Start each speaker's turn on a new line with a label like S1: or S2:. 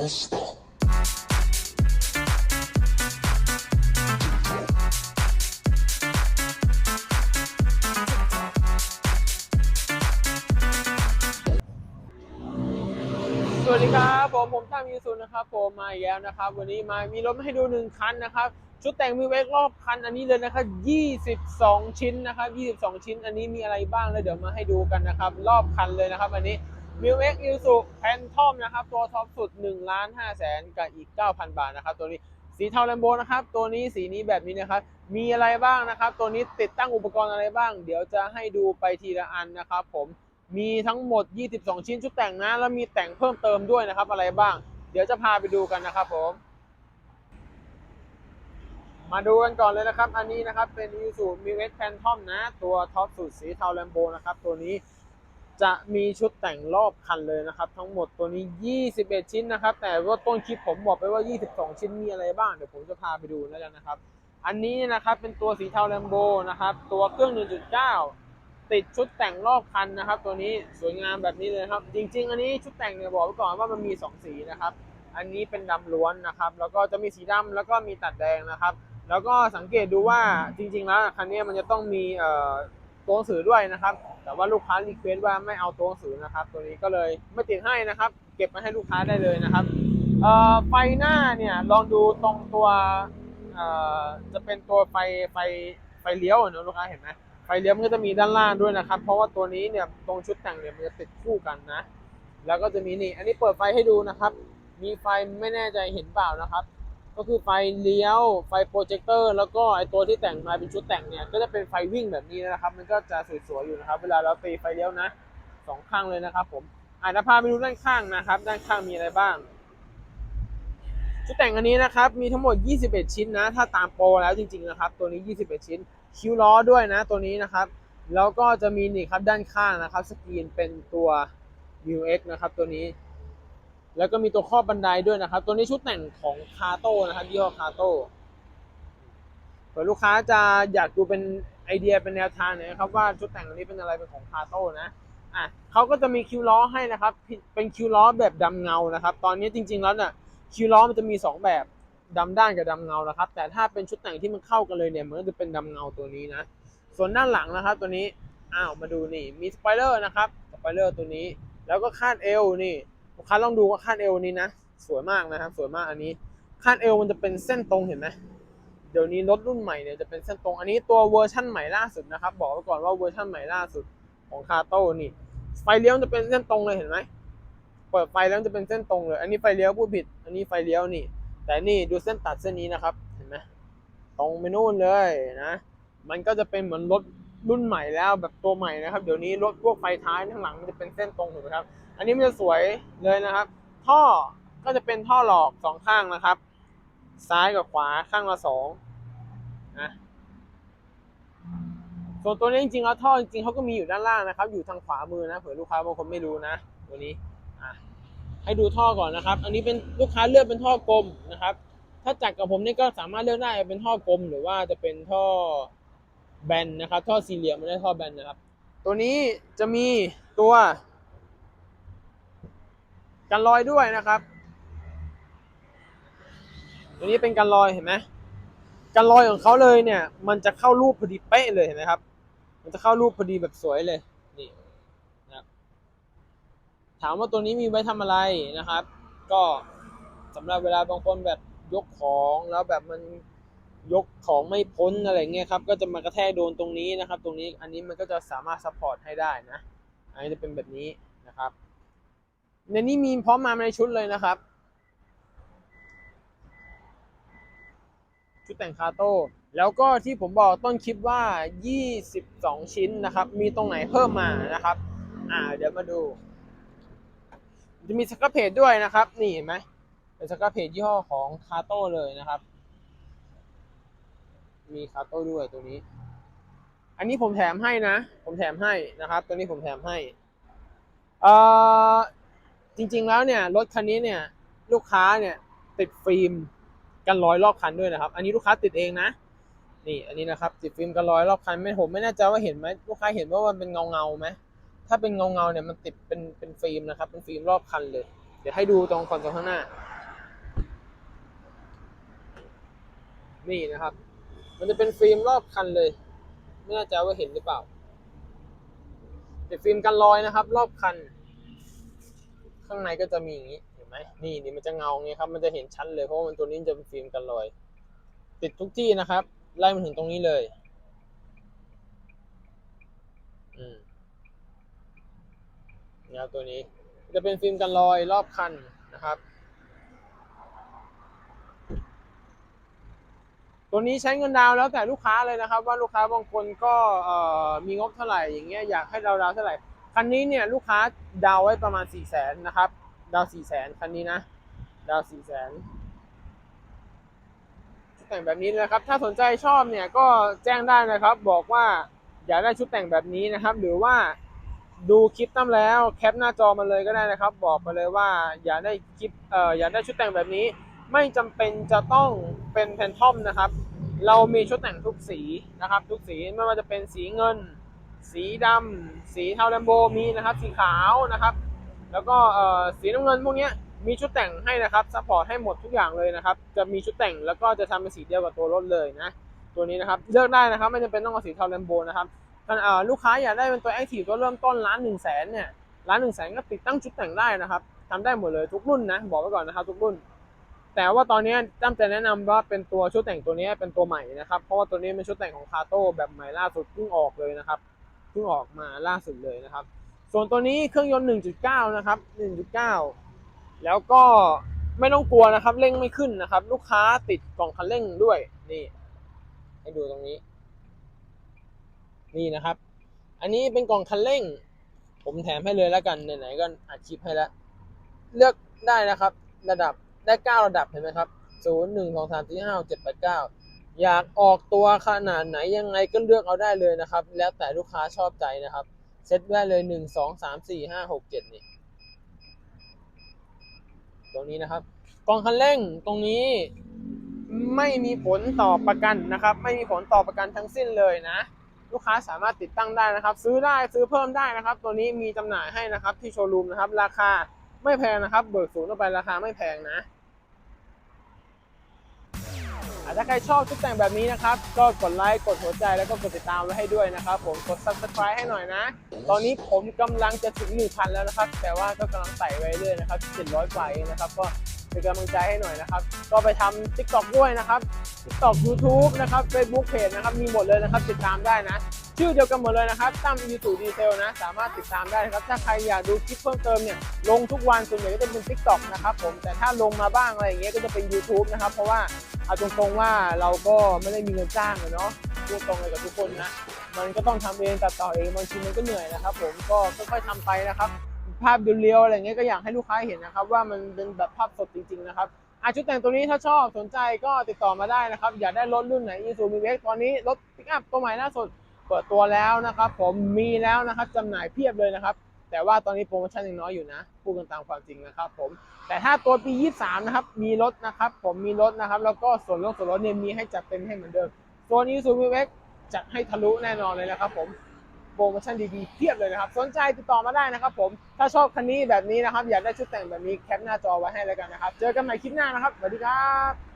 S1: monster.
S2: สวัสดีครับผมผมท่ามีซุนนะครับผมมาอีกแล้วนะครับ วันนี้มามีรถมาให้ดูหนึ่งคันนะครับ ชุดแต่งมีเวกรอบคันอันนี้เลยนะครับ22 ชิ้นนะครับ22 ชิ้น อันนี้มีอะไรบ้างแล้วเดี๋ยวมาให้ดูกันนะครับ รอบคันเลยนะครับ อันนี้ มิวเอ็กอิลสุแพนทอมนะครับ ตัวท็อปสุด1ล้าน5แสนกับอีก 9,000 บาทนะครับ ตัวนี้สีเทาแลมโบนะครับ ตัวนี้สีนี้แบบนี้นะครับ มีอะไรบ้างนะครับ ตัวนี้ติดตั้งอุปกรณ์อะไรบ้าง เดี๋ยวจะให้ดูไปทีละอันนะครับ ผมมีทั้งหมด 22 ชิ้นชุดแต่งนะแล้วมีแต่งเพิ่มเติมด้วยนะครับ อะไรบ้าง เดี๋ยวจะพาไปดูกันนะครับ ผม มาดูกันก่อนเลยนะครับ อันนี้นะครับเป็น i s u m i w e x Phantom นะ ตัวท็อปสุดสีเทาแลมโบนะครับ ตัวนี้ จะมีชุดแต่งรอบคันเลยนะครับ ทั้งหมดตัวนี้ 21 ชิ้นนะครับ แต่ว่าต้นคลิปผมบอกไปว่า 22 ชิ้นมีอะไรบ้าง เดี๋ยวผมจะพาไปดูแล้วกันนะครับ อันนี้นะครับเป็นตัวสีเทาแลมโบนะครับ ตัวเครื่อง 1.9 ติดชุดแต่งรอบคันนะครับ ตัวนี้สวยงามแบบนี้เลยครับ จริง ๆ อันนี้ชุดแต่งเนี่ยบอกไว้ก่อนว่ามันมี 2 สีนะครับ อันนี้เป็นดำล้วนนะครับ แล้วก็จะมีสีดำแล้วก็มีตัดแดงนะครับ แล้วก็สังเกตดูว่าจริง ๆ แล้วคันนี้มันจะต้องมีเอ่อ ตัวหนังสือด้วยนะครับ แต่ว่าลูกค้ารีเควสต์ว่าไม่เอาตัวหนังสือนะครับ ตัวนี้ก็เลยไม่ติดให้นะครับ เก็บมาให้ลูกค้าได้เลยนะครับไฟหน้าเนี่ยลองดูตรงตัวจะเป็นตัวไฟไฟไฟเลี้ยวอเนอะลูกค้าเห็นไหมไฟเลี้ยวมันก็จะมีด้านล่างด้วยนะครับ เพราะว่าตัวนี้เนี่ยตรงชุดแต่งเนี่ยมันจะติดคู่กันนะ แล้วก็จะมีนี่ อันนี้เปิดไฟให้ดูนะครับ มีไฟไม่แน่ใจเห็นเปล่านะครับ ก็คือไฟเลี้ยวไฟโปรเจคเตอร์แล้วก็ไอตัวที่แต่งมาเป็นชุดแต่งเนี่ยก็จะเป็นไฟวิ่งแบบนี้นะครับ มันก็จะสวยๆอยู่นะครับ เวลาเราตีไฟเลี้ยวนะสองข้างเลยนะครับ ผมอ่าจะพาไปดูด้านข้างนะครับ ด้านข้างมีอะไรบ้าง ชุดแต่งอันนี้นะครับ มีทั้งหมด 21 ชิ้นนะ ถ้าตามโปรแล้วจริงๆนะครับ ตัวนี้ 21 ชิ้น คิ้วล้อด้วยนะ ตัวนี้นะครับ แล้วก็จะมีนี่ครับด้านข้างนะครับ สกรีนเป็นตัว u X นะครับ ตัวนี้ แล้วก็มีตัวครอบบันไดด้วยนะครับ ตัวนี้ชุดแต่งของคาโต้นะครับยี่ห้อคาโต้เผื่อลูกค้าจะอยากดูเป็นไอเดียเป็นแนวทางนะครับ ว่าชุดแต่งอันนี้เป็นอะไรเป็นของคาโต้นะอะเขาก็จะมีคิวล้อให้นะครับ เป็นคิวล้อแบบดำเงานะครับ ตอนนี้จริง ๆแล้วเนี่ยคิวล้อมันจะมี 2 แบบดำด้านกับดำเงานะครับ แต่ถ้าเป็นชุดแต่งที่มันเข้ากันเลยเนี่ยมันก็จะเป็นดำเงาตัวนี้นะ ส่วนด้านหลังนะครับ ตัวนี้อ้าวมาดูนี่มีสปอยเลอร์นะครับสปอยเลอร์ตัวนี้ แล้วก็คาดเอวนี่ ลูกค้าลองดูว่าคาดเอวนี้นะ สวยมากนะครับสวยมากอันนี้คาดเอวมันจะเป็นเส้นตรงเห็นไหมเดี๋ยวนี้รถรุ่นใหม่เนี่ยจะเป็นเส้นตรงอันนี้ตัวเวอร์ชั่นใหม่ล่าสุดนะครับ บอกไว้ก่อนว่าเวอร์ชั่นใหม่ล่าสุดของคาโต้นี่ไฟเลี้ยวจะเป็นเส้นตรงเลยเห็นไหมเปิดไฟแล้วจะเป็นเส้นตรงเลย อันนี้ไฟเลี้ยวพูดผิด อันนี้ไฟเลี้ยวนี่ แต่นี่ดูเส้นตัดเส้นนี้นะครับ เห็นไหมตรงไปนู่นเลยนะ มันก็จะเป็นเหมือนรถรุ่นใหม่แล้วแบบตัวใหม่นะครับ เดี๋ยวนี้รถพวกไฟท้ายข้างหลังมันจะเป็นเส้นตรงถูกไหมครับ อันนี้มันจะสวยเลยนะครับ ท่อก็จะเป็นท่อหลอกสองข้างนะครับ ซ้ายกับขวาข้างละสองนะส่วนตัวนี้จริงๆแล้วท่อจริงๆเขาก็มีอยู่ด้านล่างนะครับ อยู่ทางขวามือนะเผื่อลูกค้าบางคนไม่รู้นะ ตัวนี้อะให้ดูท่อก่อนนะครับ อันนี้เป็นลูกค้าเลือกเป็นท่อกลมนะครับ ถ้าจัดกับผมนี่ก็สามารถเลือกได้เป็นท่อกลม หรือว่าจะเป็นท่อแบนนะครับ ท่อสี่เหลี่ยมไม่ได้ท่อแบนนะครับ ตัวนี้จะมีตัว กันรอยด้วยนะครับตัวนี้เป็นกันรอยเห็นไหมกันรอยของเขาเลยเนี่ย มันจะเข้ารูปพอดีเป๊ะเลยเห็นไหมครับ มันจะเข้ารูปพอดีแบบสวยเลยนี่นะครับถามว่าตัวนี้มีไว้ทำอะไรนะครับ ก็สำหรับเวลาบางคนแบบยกของแล้วแบบมันยกของไม่พ้นอะไรเงี้ยครับก็จะมากระแทกโดนตรงนี้นะครับ ตรงนี้อันนี้มันก็จะสามารถซัพพอร์ตให้ได้นะ อันนี้จะเป็นแบบนี้นะครับ ในนี้มีพร้อมมาในชุดเลยนะครับ ชุดแต่งคาโต้แล้วก็ที่ผมบอกต้นคลิปว่า 22 ชิ้นนะครับ มีตรงไหนเพิ่มมานะครับ อ่า เดี๋ยวมาดู จะมีสกอตเพจด้วยนะครับ นี่เห็นไหมเป็นสกอตเพจยี่ห้อของคาโต้เลยนะครับ มีคาโต้ด้วยตัวนี้ อันนี้ผมแถมให้นะ ผมแถมให้นะครับ ตัวนี้ผมแถมให้ เอ่อ จริง ๆ แล้วเนี่ยรถคันนี้เนี่ยลูกค้าเนี่ยติดฟิล์มกันร้อยรอบคันด้วยนะครับ อันนี้ลูกค้าติดเองนะ นี่อันนี้นะครับติดฟิล์มกันร้อยรอบคันไม่ผมไม่แน่ใจว่าเห็นไหมลูกค้าเห็นว่ามันเป็นเงาเงาไหมถ้าเป็นเงาเงาเนี่ยมันติดเป็นเป็นฟิล์มนะครับ เป็นฟิล์มรอบคันเลย เดี๋ยวให้ดูตรงคอนโซลข้างหน้า นี่นะครับ มันจะเป็นฟิล์มรอบคันเลย ไม่แน่ใจว่าเห็นหรือเปล่าติดฟิล์มกันรอยนะครับ รอบคัน ข้างในก็จะมีอย่างนี้เห็นไหมนี่นี่มันจะเงาไงครับ มันจะเห็นชัดเลยเพราะว่ามันตัวนี้จะเป็นฟิล์มกันรอย ติดทุกที่นะครับ ไล่มาถึงตรงนี้เลย อืมเนี่ยตัวนี้ จะเป็นฟิล์มกันรอยรอบคันนะครับ ตัวนี้ใช้เงินดาวน์แล้วแต่ลูกค้าเลยนะครับ ว่าลูกค้าบางคนก็เอ่อมีงบเท่าไหร่อย่างเงี้ยอยากให้ดาวดาวน์เท่าไหร่ คันนี้เนี่ยลูกค้าดาวไว้ประมาณ4ี่แสนนะครับ ดาวสี่แสนคันนี้นะ ดาวสี่แสนชุดแต่งแบบนี้นะครับ ถ้าสนใจชอบเนี่ยก็แจ้งได้นะครับ บอกว่าอยากได้ชุดแต่งแบบนี้นะครับ หรือว่าดูคลิปตั้มแล้วแคปหน้าจอมาเลยก็ได้นะครับ บอกไปเลยว่าอยากได้คลิปเอ่ออยากได้ชุดแต่งแบบนี้ ไม่จำเป็นจะต้องเป็นแพนทอมนะครับ เรามีชุดแต่งทุกสีนะครับ ทุกสีไม่ว่าจะเป็นสีเงิน สีดำสีเทาแลมโบมีนะครับ สีขาวนะครับ แล้วก็สีน้ำเงินพวกนี้มีชุดแต่งให้นะครับซัพพอร์ตให้หมดทุกอย่างเลยนะครับ จะมีชุดแต่งแล้วก็จะทำเป็นสีเดียวกับตัวรถเลยนะตัวนี้นะครับเลือกได้นะครับไม่จำเป็นต้องเอาสีเทาแลมโบนะครับลูกค้าอยากได้เป็นตัวแอคทีฟตัวเริ่มต้นล้านหนึ่งแสนเนี่ยล้านหนึ่งแสนก็ติดตั้งชุดแต่งได้นะครับทำได้หมดเลยทุกรุ่นนะบอกไว้ก่อนนะครับทุกรุ่น แต่ว่าตอนนี้ตั้มจะแนะนำว่าเป็นตัวชุดแต่งตัวนี้เป็นตัวใหม่นะครับเพราะว่าตัวนี้เป็นชุดแต่งของคาโต้แบบใหม่ล่าสุดเพิ่งออกเลยนะครับ เพิ่งออกมาล่าสุดเลยนะครับ ส่วนตัวนี้เครื่องยนต์ 1.9 นะครับ 1.9 แล้วก็ไม่ต้องกลัวนะครับ เร่งไม่ขึ้นนะครับ ลูกค้าติดกล่องคันเร่งด้วยนี่ ให้ดูตรงนี้ นี่นะครับ อันนี้เป็นกล่องคันเร่ง ผมแถมให้เลยแล้วกันไหนๆก็อัดคลิปให้แล้วเลือกได้นะครับ ระดับได้ 9 ระดับเห็นไหมครับ0 1 2 3 4 5 6 7 8 9 อยากออกตัวขนาดไหนยังไงก็เลือกเอาได้เลยนะครับ แล้วแต่ลูกค้าชอบใจนะครับ เซตได้เลยหนึ่งสองสามสี่ห้าหกเจ็ดนี่ตรงนี้นะครับกองคันเร่งตรงนี้ไม่มีผลต่อประกันนะครับ ไม่มีผลต่อประกันทั้งสิ้นเลยนะ ลูกค้าสามารถติดตั้งได้นะครับ ซื้อได้ซื้อเพิ่มได้นะครับ ตัวนี้มีจำหน่ายให้นะครับที่โชว์รูมนะครับ ราคาไม่แพงนะครับ เบิกศูนย์ออกไปราคาไม่แพงนะ ถ้าใครชอบชุดแต่งแบบนี้นะครับ ก็กดไลค์ กดหัวใจแล้วก็กดติดตามไว้ให้ด้วยนะครับ ผมกด subscribe ให้หน่อยนะ ตอนนี้ผมกำลังจะถึง 1,000 แล้วนะครับ แต่ว่าก็กำลังใส่ไว้เรื่อยนะครับ700กว่าเองนะครับ ก็เป็นกำลังใจให้หน่อยนะครับ ก็ไปทำ TikTok ด้วยนะครับ TikTok YouTube นะครับ Facebook Page นะครับ มีหมดเลยนะครับ ติดตามได้นะ ชื่อเดียวกันหมดเลยนะครับตั้มยูทูดีเทลนะ สามารถติดตามได้นะครับ ถ้าใครอยากดูคลิปเพิ่มเติมเนี่ย ลงทุกวันส่วนใหญ่ก็จะเป็น TikTok นะครับผม แต่ถ้าลงมาบ้างอะไรอย่างเงี้ยก็จะเป็น YouTube นะครับ เพราะว่าเอาตรงๆว่าเราก็ไม่ได้มีเงินจ้างอะเนาะพูดตรงเลยกับทุกคนนะ มันก็ต้องทำเองตัดต่อเองบางทีมันก็เหนื่อยนะครับ ผมก็ค่อยๆทำไปนะครับ ภาพเรียวๆอะไรเงี้ยก็อยากให้ลูกค้าเห็นนะครับ ว่ามันเป็นแบบภาพสดจริง ๆ นะครับอาชุดแต่งตัวนี้ถ้าชอบสนใจก็ติดต่อมาได้นะครับ อยากได้รถรุ่นไหนอีซูมิเวกตอนนี้รถปิกอัพตัวใหม่ล่าสุด เปิดตัวแล้วนะครับผมมีแล้วนะครับจำหน่ายเพียบเลยนะครับ แต่ว่าตอนนี้โปรโมชั่นยังน้อยอยู่นะพูดกันตามความจริงนะครับผมแต่ถ้าตัวปี 23 นะครับ มีรถนะครับ ผมมีรถนะครับ แล้วก็ส่วนลดส่วนลดเนี่ยมีให้จัดเต็มให้เหมือนเดิมตัวนี้ซูมิเวกจัดให้ทะลุแน่นอนเลยนะครับผมโปรโมชั่นดีๆเพียบเลยนะครับ สนใจติดต่อมาได้นะครับผมถ้าชอบคันนี้แบบนี้นะครับ อยากได้ชุดแต่งแบบนี้แคปหน้าจอไว้ให้แล้วกันนะครับ เจอกันใหม่คลิปหน้านะครับสวัสดีครับ